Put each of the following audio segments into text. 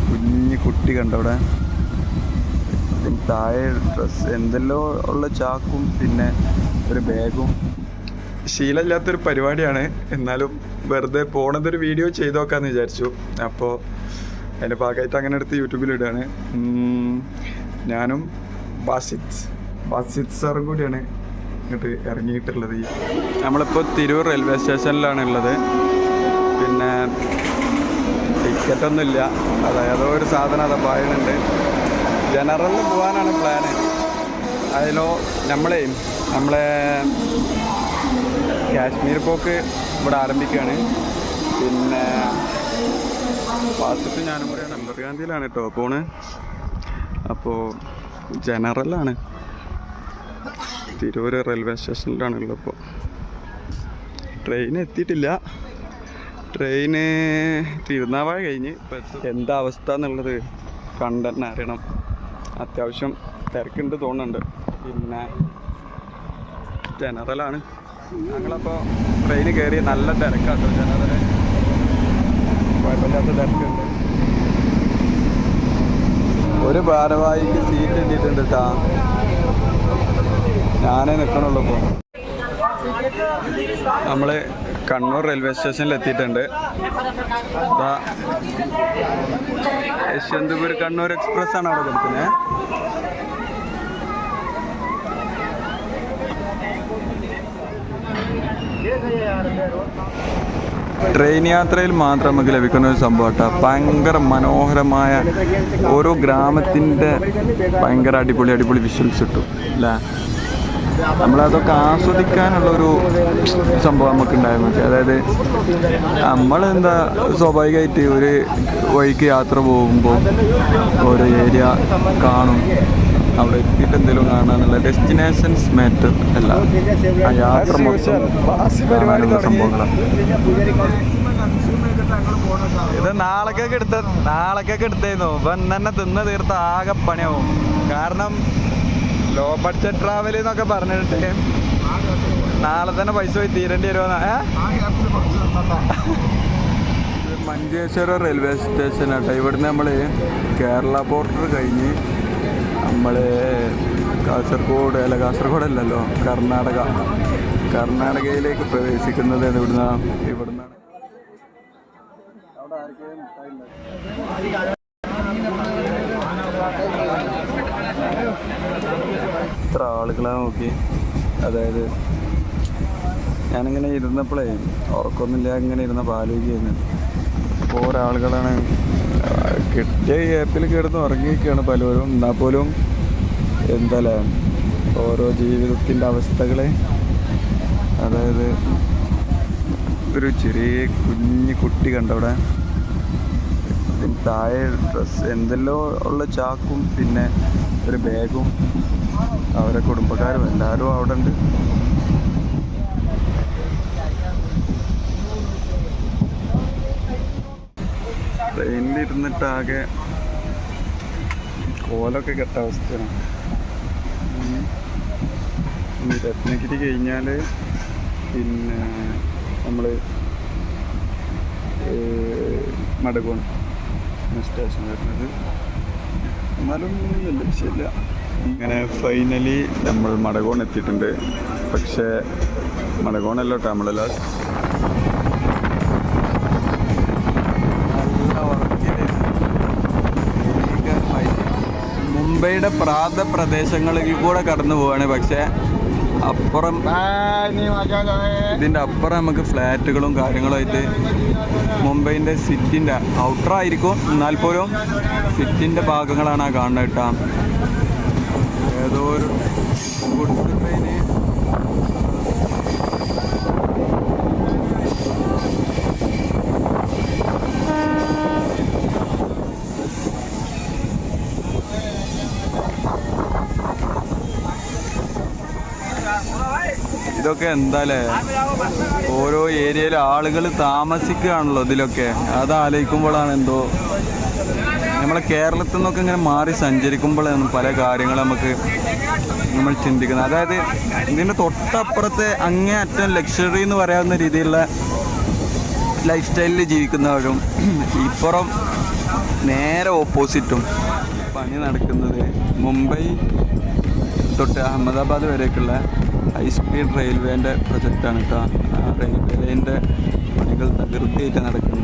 കുഞ്ഞു കുട്ടി കണ്ടവിടെ. താഴെ ഡ്രസ് എന്തെല്ലോ ഉള്ള ചാക്കും പിന്നെ ഒരു ബാഗും. ശീലമില്ലാത്തൊരു പരിപാടിയാണ്. എന്നാലും വെറുതെ പോണതൊരു വീഡിയോ ചെയ്തു നോക്കാമെന്ന് വിചാരിച്ചു. അപ്പോൾ അതിന്റെ ഭാഗമായിട്ട് അങ്ങനെ എടുത്ത് യൂട്യൂബിൽ ഇടുകയാണ് ഞാനും ബാസിത് ബാസിത് സാറും കൂടിയാണ് ഇങ്ങോട്ട് ഇറങ്ങിയിട്ടുള്ളത്. നമ്മളിപ്പോൾ തിരൂർ റെയിൽവേ സ്റ്റേഷനിലാണ് ഉള്ളത് പിന്നെ ടിക്കറ്റൊന്നുമില്ല. അത് ഏതോ ഒരു സാധനം അത് പറയുന്നുണ്ട് ജനറലിൽ പോകാനാണ് പ്ലാന് അതിലോ നമ്മളെ നമ്മളെ കാശ്മീർ പോക്ക് ഇവിടെ ആരംഭിക്കുകയാണ് പിന്നെ പാസിട്ട് ഞാനും കൂടെ നമ്പർഗാന്ധിയിലാണ് കേട്ടോ പോണ്. അപ്പോൾ ജനറലാണ്. തിരൂർ റെയിൽവേ സ്റ്റേഷനിലാണുള്ളത് ഇപ്പോൾ ട്രെയിൻ എത്തിയിട്ടില്ല. ട്രെയിന് തിരുനാവാഴ കഴിഞ്ഞ് എന്താ അവസ്ഥ എന്നുള്ളത് കണ്ടെന്നെ അറിയണം. അത്യാവശ്യം തിരക്കുണ്ട് തോന്നുന്നുണ്ട്. പിന്നെ ജനറലാണ് ഞങ്ങളപ്പോൾ ട്രെയിന് കയറി നല്ല തിരക്കാട്ടോ. ജനറൽ കുഴപ്പമില്ലാത്ത തിരക്കുണ്ട്. ഒരു ഭാരവാഹിക്ക് സീറ്റ് കിട്ടിയിട്ടുണ്ട് കേട്ടാ ഞാനേ നിൽക്കണുള്ളൂ ഇപ്പോൾ നമ്മൾ കണ്ണൂർ റെയിൽവേ സ്റ്റേഷനിൽ എത്തിയിട്ടുണ്ട് യശ്വന്തപൂർ കണ്ണൂർ എക്സ്പ്രസ് ആണ് അവിടെ കൊടുക്കുന്നത്. ട്രെയിൻ യാത്രയിൽ മാത്രം നമുക്ക് ലഭിക്കുന്ന ഒരു സംഭവം കേട്ടോ. ഭയങ്കര മനോഹരമായ ഓരോ ഗ്രാമത്തിന്റെ ഭയങ്കര അടിപൊളി അടിപൊളി വിഷ്വൽസ് കിട്ടും അല്ലേ? നമ്മളതൊക്കെ ആസ്വദിക്കാനുള്ള ഒരു സംഭവം നമുക്ക് ഉണ്ടായിരുന്നു അതായത് നമ്മളെന്താ സ്വാഭാവികമായിട്ട് ഒരു വഴിക്ക് യാത്ര പോകുമ്പോൾ ഓരോ ഏരിയ കാണും. അവിടെ എത്തിയിട്ട് എന്തെങ്കിലും കാണാനുള്ള ഡെസ്റ്റിനേഷൻസ് മാറ്റർ അല്ല. ആ യാത്ര മൊത്തം സംഭവങ്ങളാണ്. ഇത് നാളേക്കൊക്കെ എടുത്ത നാളേക്കൊക്കെ എടുത്തായിരുന്നു ഇപ്പം തന്നെ തിന്ന് തീർത്ത ആകെ പണിയാവും. കാരണം ലോ ബഡ്ജറ്റ് ട്രാവൽ എന്നൊക്കെ പറഞ്ഞിട്ട്. നാളെ തന്നെ പൈസ പോയി തീരേണ്ടി വരുമെന്നാ മഞ്ചേശ്വരം റെയിൽവേ സ്റ്റേഷൻ ആട്ടോ. ഇവിടുന്ന് നമ്മൾ കേരള ബോർഡർ കഴിഞ്ഞ് നമ്മൾ കാസർഗോഡ് അല്ല കാസർഗോഡ് അല്ലല്ലോ കർണാടക. കർണാടകയിലേക്ക് പ്രവേശിക്കുന്നത് ഇവിടുന്ന് ഇവിടുന്നാണ്. അവിടെ മിഠായി ആളുകളാണ് ആളുകളെ നോക്കി? അതായത് ഞാനിങ്ങനെ ഇരുന്നപ്പോഴേ ഉറക്കമൊന്നുമില്ല ഇങ്ങനെ ഇരുന്ന ആലോചിക്കുന്നു അപ്പോൾ ഒരാളുകളാണ് കിട്ടിയ ഗ്യാപ്പിൽ കിടന്ന് ഉറങ്ങിയൊക്കെയാണ് പലരും. എന്നാൽ പോലും എന്തായാലും ഓരോ ജീവിതത്തിന്റെ അവസ്ഥകളെ. അതായത് ഒരു ചെറിയ കുഞ്ഞു കുട്ടി കണ്ടവിടെ. താഴെ ഡ്രസ് എന്തെല്ലോ ഉള്ള ചാക്കും പിന്നെ ഒരു ബാഗും അവരെ കുടുംബക്കാരും എല്ലാവരും അവിടെ ഉണ്ട് ആകെ കോലൊക്കെ കെട്ട അവസ്ഥയാണ്. രത്നഗിരി കഴിഞ്ഞാൽ പിന്നെ നമ്മൾ മടകോൺ സ്റ്റേഷൻ വരുന്നത്. എന്നാലും വലിയ വിഷയമില്ല. ഇങ്ങനെ ഫൈനലി നമ്മൾ മടകോൺ എത്തിയിട്ടുണ്ട്. പക്ഷേ മടകോണല്ലോ നമ്മളല്ല മുംബൈയുടെ പ്രാന്ത പ്രദേശങ്ങളിൽ കൂടെ കടന്നു പോവാണ്. പക്ഷേ അപ്പുറം ഇതിന്റെ അപ്പുറം നമുക്ക് ഫ്ലാറ്റുകളും കാര്യങ്ങളുമായിട്ട് മുംബൈന്റെ സിറ്റിന്റെ ഔട്ടർ ആയിരിക്കും. എന്നാൽ പോലും സിറ്റിന്റെ ഭാഗങ്ങളാണ് ആ കാണുന്നത് കേട്ടോ. ഏതോ ഒരു ഇതൊക്കെ എന്താല്ലേ ഓരോ ഏരിയയിലെ ആളുകൾ താമസിക്കുകയാണല്ലോ ഇതിലൊക്കെ. അത് ആലോചിക്കുമ്പോഴാണ് എന്തോ നമ്മളെ കേരളത്തിൽ നിന്നൊക്കെ ഇങ്ങനെ മാറി സഞ്ചരിക്കുമ്പോഴാണ് പല കാര്യങ്ങൾ നമുക്ക് നമ്മൾ ചിന്തിക്കുന്നത്. അതായത് ഇതിന്റെ തൊട്ടപ്പുറത്തെ അങ്ങേ അറ്റം ലക്ഷറി എന്ന് പറയാവുന്ന രീതിയിലുള്ള ലൈഫ് സ്റ്റൈലിൽ ജീവിക്കുന്നവരും ഇപ്പുറം നേരെ ഓപ്പോസിറ്റും പണി നടക്കുന്നത് മുംബൈ തൊട്ട് അഹമ്മദാബാദ് വരേക്കുള്ള ഹൈസ്പീഡ് റെയിൽവേന്റെ പ്രൊജക്റ്റാണ് കേട്ടോ. ആ റെയിൽവേ ലൈന്റെ പണികൾ തകൃതിയായിട്ട് നടക്കുന്നു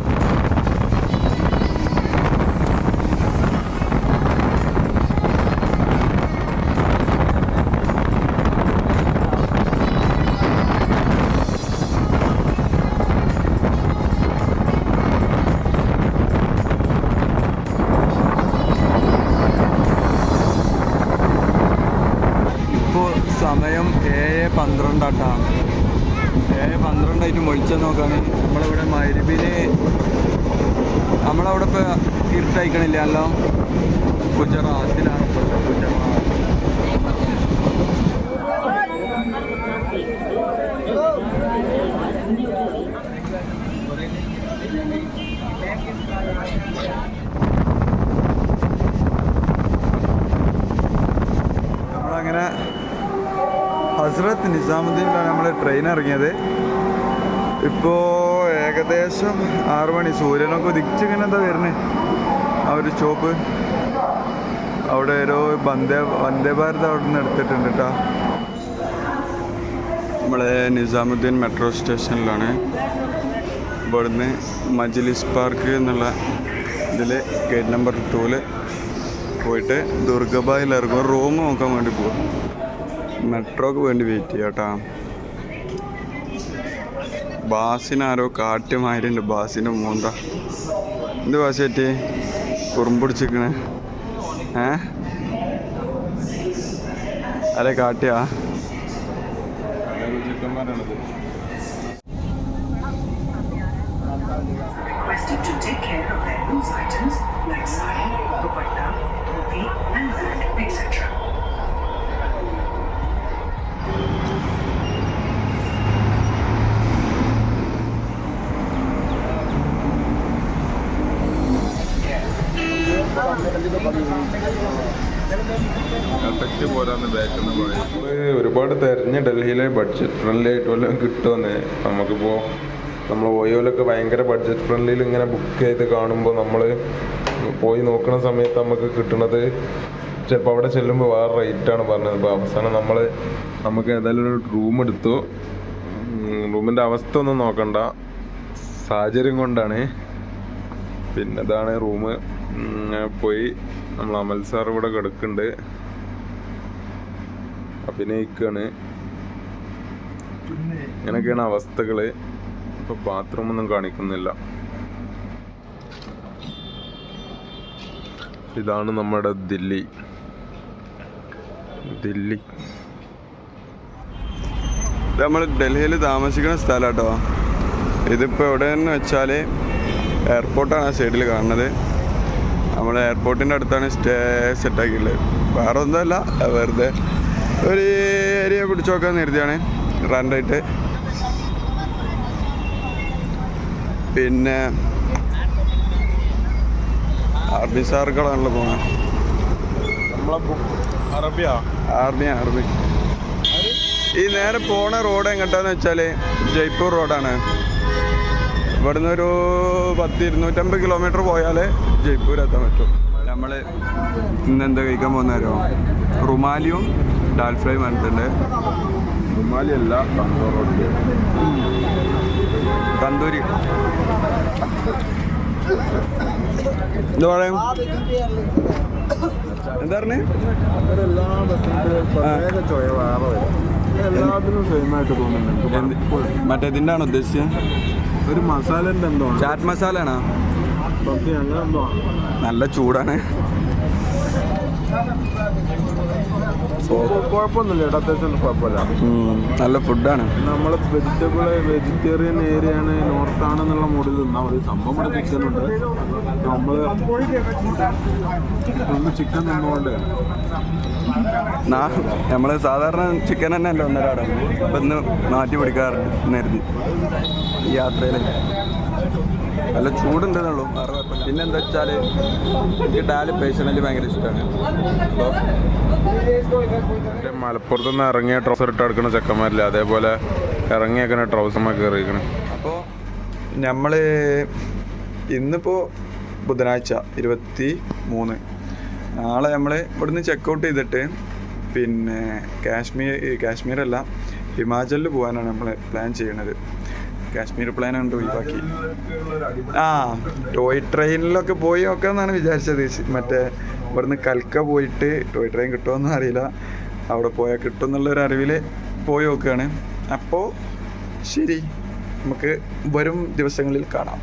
ഇരുട്ടയക്കണില്ലല്ലോ ഗുജറാത്തിലാണ് നമ്മളങ്ങനെ ഹസ്രത്ത് നിസാമുദ്ദീനിലാണ് നമ്മൾ ട്രെയിൻ ഇറങ്ങിയത്. ഇപ്പോൾ ഏകദേശം ആറു മണി. സൂര്യനൊക്കെ ഉദിച്ചിങ്ങനെ എന്താ വരുന്നത് ആ ഒരു സ്റ്റോപ്പ് അവിടെ ഒരു വന്ദേ വന്ദേ ഭാരത് അവിടെ നിന്ന് എടുത്തിട്ടുണ്ട് കേട്ടോ നമ്മളെ നിസാമുദ്ദീൻ മെട്രോ സ്റ്റേഷനിലാണ്. ഇവിടുന്ന് മജ്ലിസ് പാർക്ക് എന്നുള്ള ഇതിൽ ഗേറ്റ് നമ്പർ ടൂവിൽ പോയിട്ട് ദുർഗബായിൽ ഇറങ്ങും. റൂം നോക്കാൻ വേണ്ടി പോകും മെട്രോക്ക് വേണ്ടി വെയിറ്റ് ചെയ്യാം കേട്ടോ ബാസിനാരോ കാറ്റുമാരുണ്ട് ബാസിന്റെ മൂന്ത. എന്ത് ബാസ് പറ്റി കുറുമ്പുടിച്ചിക്കണ് ഏ അല്ലെ കാട്ടിയാ items like sari, dupatta, dhoti, and mat, etc. ഡൽഹിയിലെ ബഡ്ജറ്റ് ഫ്രണ്ട്ലി ആയിട്ട് വല്ലതും കിട്ടുമെന്ന് നമുക്കിപ്പോൾ നമ്മൾ ഓയോലൊക്കെ ഭയങ്കര ബഡ്ജറ്റ് ഫ്രണ്ട്ലിയിൽ ഇങ്ങനെ ബുക്ക് ചെയ്ത് കാണുമ്പോൾ നമ്മൾ പോയി നോക്കുന്ന സമയത്ത് നമുക്ക് കിട്ടുന്നത് ചിലപ്പോൾ അവിടെ ചെല്ലുമ്പോൾ വേറെ റേറ്റാണ് പറഞ്ഞത്. അപ്പോൾ അവസാനം നമ്മൾ നമുക്ക് ഏതായാലും ഒരു റൂം എടുത്തു. റൂമിന്റെ അവസ്ഥ ഒന്നും നോക്കണ്ട. സാഹചര്യം കൊണ്ടാണ്. പിന്നെ ഇതാണ് റൂം പോയി നമ്മൾ അമൽ സാർ ഇവിടെ കിടക്കുന്നുണ്ട് അഭിനയിക്കാണ്. ഇങ്ങനെയൊക്കെയാണ് അവസ്ഥകൾ. ഇപ്പൊ ബാത്റൂം ഒന്നും കാണിക്കുന്നില്ല. ഇതാണ് നമ്മുടെ ദില്ലി. ദില്ലി. നമ്മൾ ഡൽഹിയിൽ താമസിക്കുന്ന ഇതിപ്പോ ഇതിപ്പോൾ എവിടെയെന്ന് വെച്ചാൽ എയർപോർട്ടാണ് ആ സൈഡിൽ കാണുന്നത്. നമ്മൾ എയർപോർട്ടിന്റെ അടുത്താണ് സ്റ്റേ സെറ്റാക്കിയുള്ളത് വേറെ ഒന്നുമല്ല വെറുതെ ഒരു ഏരിയ പിടിച്ചു നോക്കാൻ റണ്ടായിട്ട് പിന്നെ അറബി സാറുകളാണല്ലോ പോകുന്നത് ആർമി ആർമി ഈ നേരെ പോണ റോഡ് എങ്ങോട്ടാന്ന് വെച്ചാൽ ജയ്പൂർ റോഡാണ്. ഇവിടുന്ന് ഒരു പത്ത് ഇരുന്നൂറ്റമ്പത് കിലോമീറ്റർ പോയാൽ ജയ്പൂർ എത്താൻ പറ്റും. നമ്മൾ ഇന്ന് എന്താ കഴിക്കാൻ പോകുന്നവരോ റുമാലിയും ഡാൽ ഫ്രൈ പറഞ്ഞിട്ടുണ്ട് റുമാലി അല്ല തന്തൂർ തന്തൂരി എന്താ പറയും എന്താ പറഞ്ഞേ എല്ലാ പ്രത്യേക ചൊയ വേറെ വരും എല്ലാത്തിനും സെയിം ആയിട്ട് തോന്നുന്നുണ്ട് എന്ത് മറ്റേ ഇതിന്റെ ആണോ ഉദ്ദേശിച്ചത് ഒരു എന്തോ. ചാറ്റ് മസാല ആണോ. നല്ല ചൂടാണ് കുഴപ്പമൊന്നുമില്ല കേട്ടോ അത്യാവശ്യം കുഴപ്പമില്ല. നല്ല ഫുഡാണ്. നമ്മൾ വെജിറ്റബിൾ വെജിറ്റേറിയൻ ഏരിയ ആണ് നോർത്ത് ആണെന്നുള്ള മൂഡിൽ നിന്നാൽ മതി. സംഭവം ഇവിടെ ചിക്കൻ ഉണ്ട്. നമ്മൾ ഒന്ന് ചിക്കൻ നിന്നുകൊണ്ട് നമ്മൾ സാധാരണ ചിക്കൻ തന്നെ അല്ല ഒന്നരാടം. ഇപ്പം ഇന്ന് മാറ്റി പിടിക്കാറുണ്ട് നേരത്തെ യാത്രയിൽ നല്ല ചൂടുണ്ടെന്നുള്ളൂ. പിന്നെ എന്താ വെച്ചാൽ എനിക്ക് ഡാൽ പേഴ്സണലി ഭയങ്കര ഇഷ്ടമാണ് അപ്പോൾ മലപ്പുറത്ത് നിന്ന് ഇറങ്ങിയ ട്രൗസർ ഇട്ട് എടുക്കണ ചെക്കന്മാരില്ല അതേപോലെ ഇറങ്ങിയേക്കണ ട്രൗസർമാർ കയറിയിരിക്കണം അപ്പോൾ നമ്മൾ ഇന്നിപ്പോൾ ബുധനാഴ്ച ഇരുപത്തി മൂന്ന് നാളെ നമ്മൾ ഇവിടുന്ന് ചെക്കൗട്ട് ചെയ്തിട്ട് പിന്നെ കാശ്മീർ കാശ്മീരല്ല ഹിമാചലിൽ പോകാനാണ് നമ്മൾ പ്ലാൻ ചെയ്യണത്. കാശ്മീർ പ്ലാൻ ഉണ്ട് ഒഴിവാക്കി. ആ ടോയ് ട്രെയിനിലൊക്കെ പോയി നോക്കാമെന്നാണ് വിചാരിച്ചത്. മറ്റേ ഇവിടുന്ന് കൽക്ക പോയിട്ട് ടോയ് ട്രെയിൻ കിട്ടുമോയെന്ന് അറിയില്ല. അവിടെ പോയാൽ കിട്ടും എന്നുള്ളൊരു അറിവിൽ പോയി നോക്കുകയാണ് അപ്പോൾ ശരി നമുക്ക് വരും ദിവസങ്ങളിൽ കാണാം.